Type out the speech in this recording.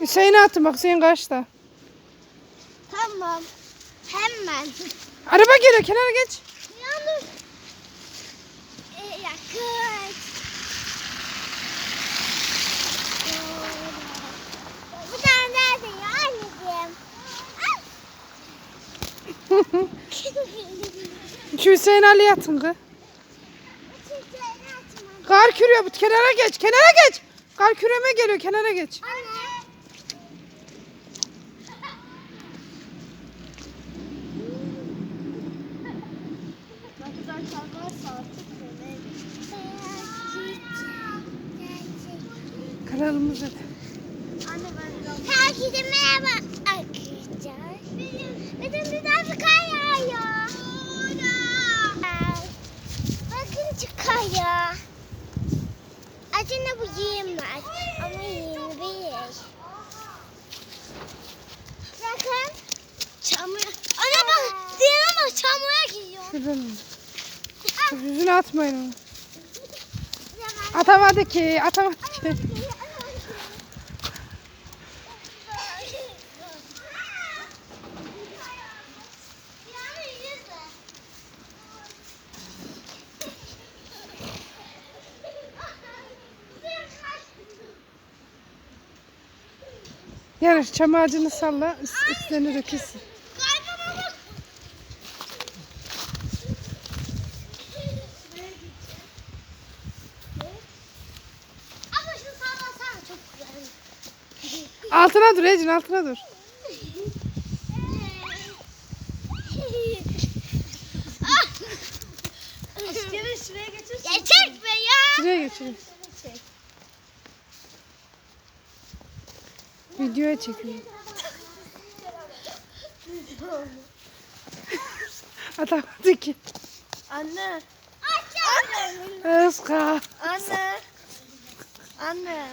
Hüseyin'e attım bak Hüseyin kaçta. Tamam. Hemen. Araba geliyor kenara geç. Yalnız. E, yakın. Bu da nerede ya anneciğim? Şu Hüseyin Ali atın kız. Kar kürüyor bu kenara geç kenara geç. Kar küreme geliyor kenara geç. Anne. Kanalımıza da. Herkese merhaba arkadaşlar. Bizim biraz kar yağıyor. Bakın çıkıyor. Aslında bu yiyemez ama yiyebilir. Bakın. Çamur. Ana bak diyemem çamura giriyor. Şuradan. Yüzüne atmayın onu. Atamadı ki atamadı ki. Yani çam ağacını salla üst- üstlerine dökülsün. Ama şu sallasana çok güzel. Altına dur Ecin altına dur. Aşkını şuraya getirsin. Geçek be ya. Şuraya geçelim. Videoya çekiyor. Atamadı ki. Anne. Anne. Özka. Anne. Anne.